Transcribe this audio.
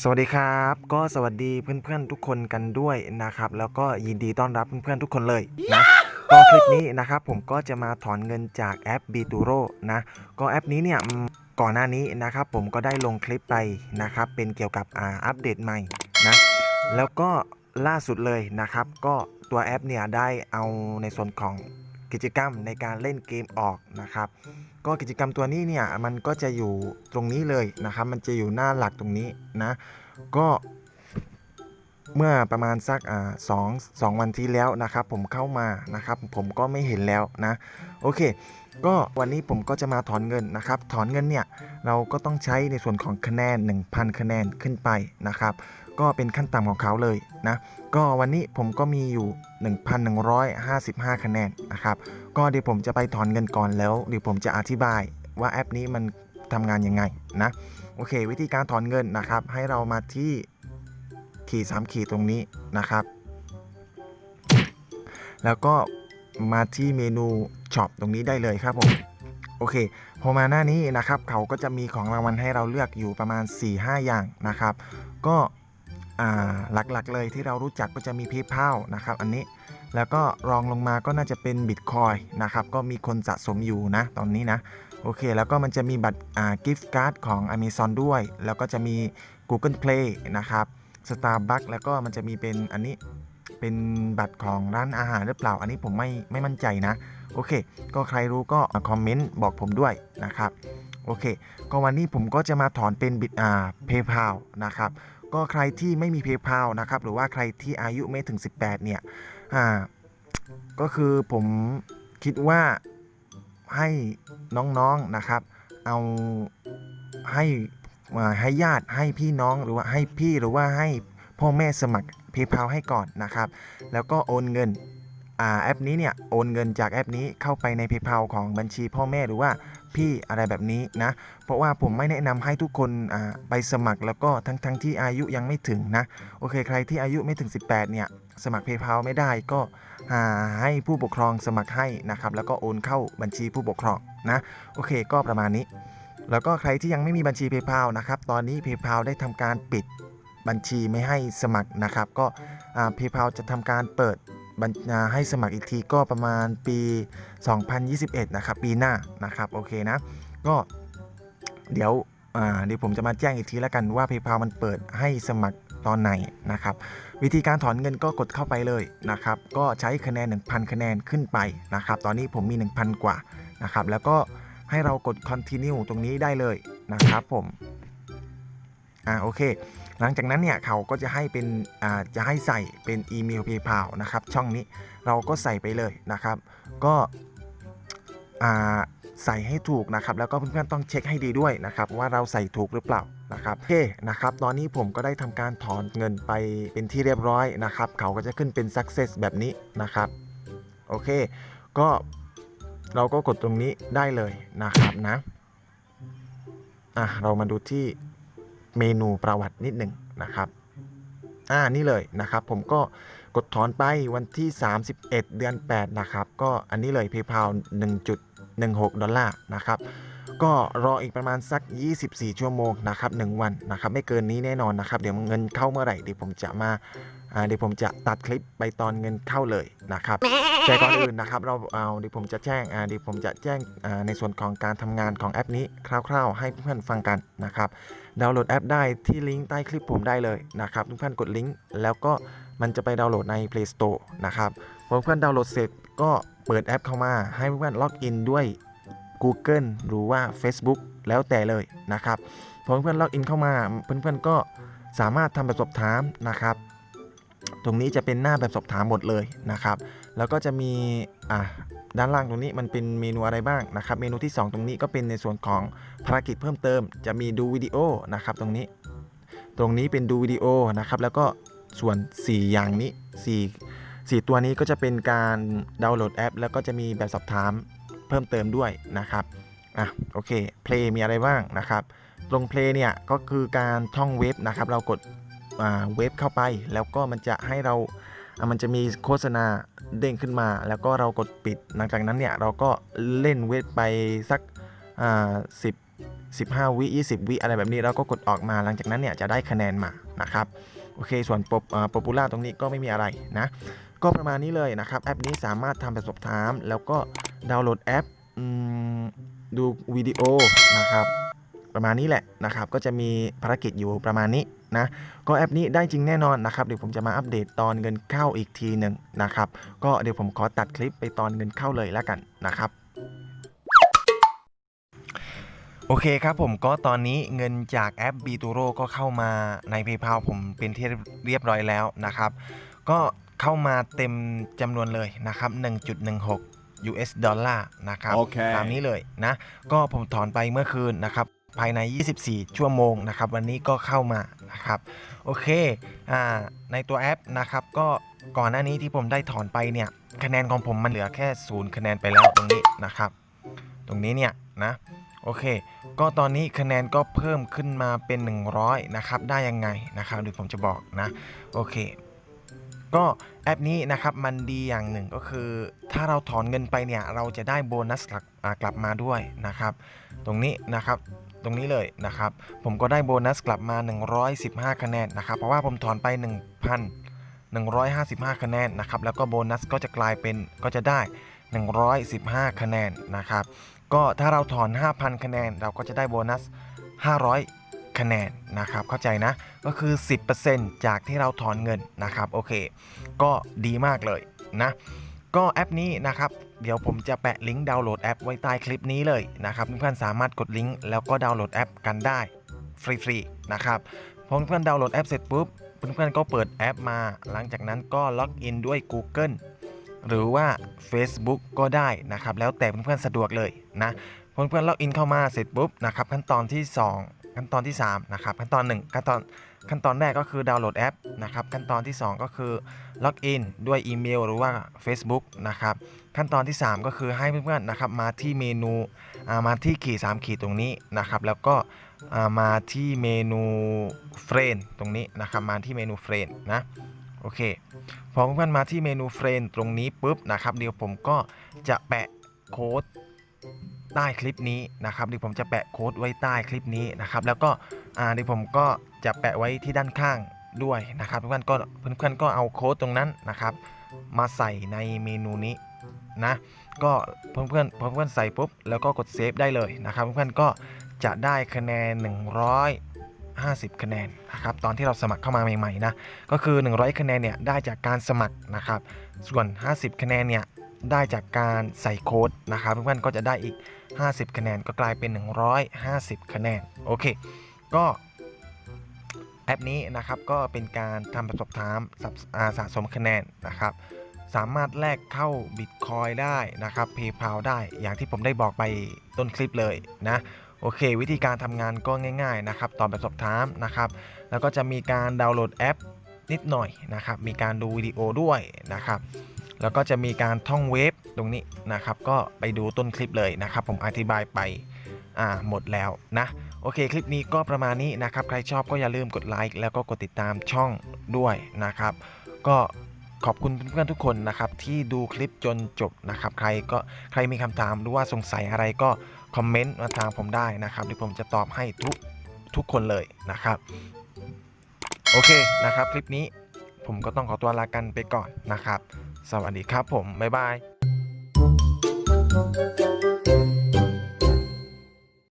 สวัสดีครับ ก็สวัสดีเพื่อนๆทุกคนกันด้วยนะครับ แล้วก็ยินดีต้อนรับเพื่อนๆทุกคนเลยนะก็คลิปนี้นะครับผมก็จะมาถอนเงินจากแอป b ีตูโรนะก็แอปนี้เนี่ยอืมก่อนหน้านี้นะครับผมก็ได้ลงคลิปไปนะครับเป็นเกี่ยวกับอ่าอัปเดตใหม่นะแล้วก็ล่าสุดเลยนะครับ ก็ตัวแอปเนี่ยได้เอาในส่วนของ กิจกรรมในการเล่นเกมออกนะครับ ก็กิจกรรมตัวนี้เนี่ยมันก็จะอยู่ตรงนี้เลยนะครับ มันจะอยู่หน้าหลักตรงนี้นะก็เมื่อประมาณสักอ่าสองสองวันที่แล้วนะครับ ผมเข้ามานะครับ ผมก็ไม่เห็นแล้วนะ โอเค ก็วันนี้ผมก็จะมาถอนเงินนะครับ ถอนเงินเนี่ย เราก็ต้องใช้ในส่วนของคะแนน 1,000 คะแนนขึ้นไปนะครับ ก็เป็นขั้นต่ำของเขาเลยนะ ก็วันนี้ผมก็มีอยู่ 1,155 คะแนนนะครับ ก็เดี๋ยวผมจะไปถอนเงินก่อนแล้ว เดี๋ยวผมจะอธิบายว่าแอปนี้มันทำงานยังไงนะ โอเค วิธีการถอนเงินนะครับ ให้เรามาที่ขีดสามขีดตรงนี้นะครับ แล้วก็มาที่เมนูช็อปตรงนี้ได้เลยครับผมโอเค พอมาหน้านี้นะครับ เขาก็จะมีของรางวัลให้เราเลือกอยู่ประมาณ 4-5 อย่างนะครับ ก็ หลักๆเลยที่เรารู้จักก็จะมี PayPal นะครับ อันนี้แล้วก็รองลงมาก็น่าจะเป็น Bitcoin นะครับ ก็มีคนสะสมอยู่นะ ตอนนี้นะ โอเค แล้วก็มันจะมีบัตรกิฟต์การ์ดของ Amazon ด้วย แล้วก็จะมี Google Play นะครับ Starbucks แล้วก็มันจะมีเป็นอันนี้เป็นบัตรของร้านอาหารหรือเปล่า อันนี้ผมไม่ไม่มั่นใจนะ โอเค ก็ใครรู้ก็คอมเมนต์บอกผมด้วยนะครับ โอเค ก็วันนี้ผมก็จะมาถอนเป็นบิตอ่า PayPal นะครับ ก็ใครที่ไม่มี PayPal นะครับ หรือว่าใครที่อายุไม่ถึง 18 เนี่ย อ่า ก็คือผมคิดว่าให้น้องๆนะครับ เอาให้อ่าให้ญาติให้พี่น้องหรือว่าให้พี่หรือว่าให้พ่อแม่สมัคร PayPal ให้ก่อนนะครับ แล้วก็โอนเงินอ่าแอปนี้เนี่ยโอนเงินจากแอปนี้เข้าไปใน PayPal ของบัญชีพ่อแม่หรือว่า พี่อะไรแบบนี้นะ เพราะว่าผมไม่แนะนำให้ทุกคนไปสมัครแล้วก็ทั้งทั้งที่อายุยังไม่ถึงนะ โอเคใครที่อายุไม่ถึง 18 เนี่ย สมัคร PayPal ไม่ได้ก็อ่าให้ผู้ปกครองสมัครให้นะครับ แล้วก็โอนเข้าบัญชีผู้ปกครองนะ โอเคก็ประมาณนี้ แล้วก็ใครที่ยังไม่มีบัญชี PayPal นะครับ ตอนนี้ PayPal ได้ทำการปิดบัญชีไม่ให้สมัครนะครับ ก็อ่า PayPal จะทำการเปิด ให้สมัครอีกทีก็ประมาณปี 2021 นะครับ ปีหน้านะครับโอเคนะก็เดี๋ยวเดี๋ยวผมจะมาแจ้งอีกทีแล้วกันว่า PayPal มันเปิดให้สมัครตอนไหนนะครับ วิธีการถอนเงินก็กดเข้าไปเลยนะครับ ก็ใช้คะแนน 1,000 คะแนนขึ้นไปนะครับ ตอนนี้ผมมี 1,000 กว่านะครับ แล้วก็ให้เรากด continue ตรงนี้ได้เลยนะครับผม อ่าโอเค หลังจากนั้นเนี่ยเขาก็จะให้เป็นจะให้ใส่เป็นอีเมล PayPal นะครับ ช่องนี้เราก็ใส่ไปเลยนะครับ ก็ใส่ให้ถูกนะครับ แล้วก็เพื่อนๆต้องเช็คให้ดีด้วยนะครับ ว่าเราใส่ถูกหรือเปล่านะครับโอเคนะครับ ตอนนี้ผมก็ได้ทำการถอนเงินไปเป็นที่เรียบร้อยนะครับ เขาก็จะขึ้นเป็น success แบบนี้นะครับ โอเค ก็เราก็กดตรงนี้ได้เลยนะครับนะอะเรามาดูที่ เมนูประวัตินิดหนึ่งนะครับอ่านี่เลยนะครับ ผมก็กดถอนไปวันที่ 31 เดือน 8 นะครับ ก็อันนี้เลย PayPal 1.16 ดอลลาร์นะครับก็รออีกประมาณสัก 24 ชั่วโมงนะครับ 1 วันนะครับ ไม่เกินนี้แน่นอนนะครับ เดี๋ยวเงินเข้าเมื่อไหร่เดี๋ยวผมจะมาอ่า เดี๋ยวผมจะตัดคลิปไปตอนเงินเข้าเลยนะครับแต่ก่อนอื่นนะครับเราเอาเดี๋ยวผมจะแจ้งอ่าเดี๋ยวผมจะแจ้งอ่าในส่วนของการทำงานของแอปนี้คร่าว ๆ ให้เพื่อนๆฟังกันนะครับดาวน์โหลดแอปได้ที่ลิงก์ใต้คลิปผมได้เลยนะครับทุกท่านกดลิงก์แล้วก็มันจะไปดาวน์โหลดใน Play Store นะครับพอเพื่อนดาวน์โหลดเสร็จก็เปิดแอปเข้ามาให้เพื่อนล็อกอินด้วย Google หรือว่า Facebook แล้วแต่เลยนะครับพอเพื่อนล็อกอินเข้ามาเพื่อนๆก็สามารถทำแบบสอบถามนะครับ ตรงนี้จะเป็นหน้าแบบสอบถามหมดเลยนะครับ แล้วก็จะมีอะด้านล่างตรงนี้มันเป็นเมนูอะไรบ้างนะครับ เมนูที่ 2 ตรงนี้ก็เป็นในส่วนของภารกิจเพิ่มเติม จะมีดูวิดีโอนะครับ ตรงนี้ ตรงนี้เป็นดูวิดีโอนะครับ แล้วก็ส่วน 4 อย่างนี้ 4 4 ตัวนี้ก็จะเป็นการดาวน์โหลดแอป แล้วก็จะมีแบบสอบถามเพิ่มเติมด้วยนะครับ อะโอเค Play มีอะไรบ้างนะครับ ตรง Play เนี่ยก็คือการท่องเว็บนะครับ เรากด เว็บเข้าไป แล้วก็มันจะให้เรา มันจะมีโฆษณาเด้งขึ้นมา แล้วก็เรากดปิด หลังจากนั้นเนี่ยเราก็เล่นเว็บไปสักอ่าสิบ15วิ20วิอะไรแบบนี้เราก็กดออกมา หลังจากนั้นเนี่ยจะได้คะแนนมานะครับโอเค ส่วนปป๊อปูล่าตรงนี้ก็ไม่มีอะไรนะ ก็ประมาณนี้เลยนะครับ แอปนี้สามารถทำแบบสอบถาม แล้วก็ดาวน์โหลดแอปดูวิดีโอนะครับ ประมาณนี้แหละนะครับก็จะมีภารกิจอยู่ประมาณนี้นะก็แอปนี้ได้จริงแน่นอนนะครับเดี๋ยวผมจะมาอัปเดตตอนเงินเข้าอีกทีหนึ่งนะครับก็เดี๋ยวผมขอตัดคลิปไปตอนเงินเข้าเลยแล้วกันนะครับโอเคครับผมก็ตอนนี้เงินจากแอป b ีตูโรก็เข้ามาใน PayPal ผมเป็นที่เรียบร้อยแล้วนะครับ ก็เข้ามาเต็มจำนวนเลยนะครับ 1.16 US ดอลลาร์นะครับโอเคตามนี้เลยนะ ก็ผมถอนไปเมื่อคืนนะครับ ภายใน 24 ชั่วโมงนะครับวันนี้ก็เข้ามานะครับโอเคอ่าในตัวแอปนะครับก็ก่อนหน้านี้ที่ผมได้ถอนไปเนี่ยคะแนนของผมมันเหลือแค่ศูนย์คะแนนไปแล้วตรงนี้นะครับ ตรงนี้เนี่ยนะโอเค ก็ตอนนี้คะแนนก็เพิ่มขึ้นมาเป็น 100 นะครับ ได้ยังไงนะครับเดี๋ยวผมจะบอกนะ โอเค ก็แอปนี้นะครับ มันดีอย่างหนึ่งก็คือ ถ้าเราถอนเงินไปเนี่ย เราจะได้โบนัสกลับกลับมาด้วยนะครับ ตรงนี้นะครับ ตรงนี้เลยนะครับ ผมก็ได้โบนัสกลับมา 115 คะแนนนะครับ เพราะว่าผมถอนไป 1,155 คะแนนนะครับ แล้วก็โบนัสก็จะกลายเป็นก็จะได้ 115 คะแนนนะครับ ก็ถ้าเราถอน 5,000 คะแนน เราก็จะได้โบนัส 500 คะแนนนะครับ เข้าใจนะ ก็คือ 10%จากที่เราถอนเงินนะครับ โอเค ก็ดีมากเลยนะ ก็แอปนี้นะครับ เดี๋ยวผมจะแปะลิงก์ดาวน์โหลดแอปไว้ใต้คลิปนี้เลยนะครับเพื่อนๆสามารถกดลิงก์แล้วก็ดาวน์โหลดแอปกันได้ฟรีๆนะครับพอเพื่อนๆดาวน์โหลดแอปเสร็จปุ๊บเพื่อนๆก็เปิดแอปมา หลังจากนั้นก็ล็อกอินด้วย Google หรือว่า Facebook ก็ได้นะครับ แล้วแต่เพื่อนๆสะดวกเลยนะเพื่อนๆล็อกอินเข้ามาเสร็จปุ๊บนะครับขั้นตอนที่ 2 ขั้นตอนที่ 3 นะครับ ขั้นตอน 1 ขั้นตอนขั้นตอนแรกก็คือดาวน์โหลดแอปนะครับ ขั้นตอนที่ 2 ก็คือล็อกอินด้วยอีเมลหรือว่า Facebook นะครับ ขั้นตอนที่ 3 ก็คือให้เพื่อนๆนะครับมาที่เมนูมาที่ขีด3ขีดตรงนี้นะครับ แล้วก็มาที่เมนูเฟรนตรงนี้นะครับ มาที่เมนูเฟรนนะโอเคพอเพื่อนๆมาที่เมนูเฟรนตรงนี้ปุ๊บนะครับ เดี๋ยวผมก็จะแปะโค้ด ใต้คลิปนี้นะครับเดี๋ยวผมจะแปะโค้ดไว้ใต้คลิปนี้นะครับ แล้วก็เดี๋ยวผมก็จะแปะไว้ที่ด้านข้างด้วยนะครับเพื่อนๆก็เพื่อนๆก็เอาโค้ดตรงนั้นนะครับ มาใส่ในเมนูนี้นะก็เพื่อนๆพอเพื่อนๆใส่ปุ๊บแล้วก็กดเซฟได้เลยนะครับ เพื่อนๆก็จะได้คะแนน 150 คะแนนนะครับตอนที่เราสมัครเข้ามาใหม่ๆนะก็คือ 100 คะแนนเนี่ยได้จากการสมัครนะครับ ส่วน 50 คะแนนเนี่ยได้จากการใส่โค้ดนะครับ เพื่อนๆก็จะได้อีก 50 คะแนน ก็กลายเป็น 150 คะแนน โอเค ก็แอปนี้นะครับก็เป็นการทำแบบสอบถามสสะสมคะแนนนะครับ สามารถแลกเข้าบิตคอยได้นะครับ PayPal ได้อย่างที่ผมได้บอกไปต้นคลิปเลยนะโอเค วิธีการทำงานก็ง่ายๆนะครับตอบแบบสอบถามนะครับ แล้วก็จะมีการดาวน์โหลดแอปนิดหน่อยนะครับ มีการดูวิดีโอด้วยนะครับ แล้วก็จะมีการท่องเว็บ ตรงนี้นะครับ ก็ไปดูต้นคลิปเลยนะครับ ผมอธิบายไปอ่าหมดแล้วนะ โอเคคลิปนี้ก็ประมาณนี้นะครับ ใครชอบก็อย่าลืมกดไลค์แล้วก็กดติดตามช่องด้วยนะครับ ก็ขอบคุณเพื่อนๆทุกคนนะครับ ที่ดูคลิปจนจบนะครับ ใครก็ใครมีคำถามหรือว่าสงสัยอะไรก็คอมเมนต์มาทางผมได้นะครับเดี๋ยวผมจะตอบให้ทุกทุกคนเลยนะครับ โอเคนะครับ คลิปนี้ผมก็ต้องขอตัวลากันไปก่อนนะครับ สวัสดีครับผม บ๊ายบาย Thank you.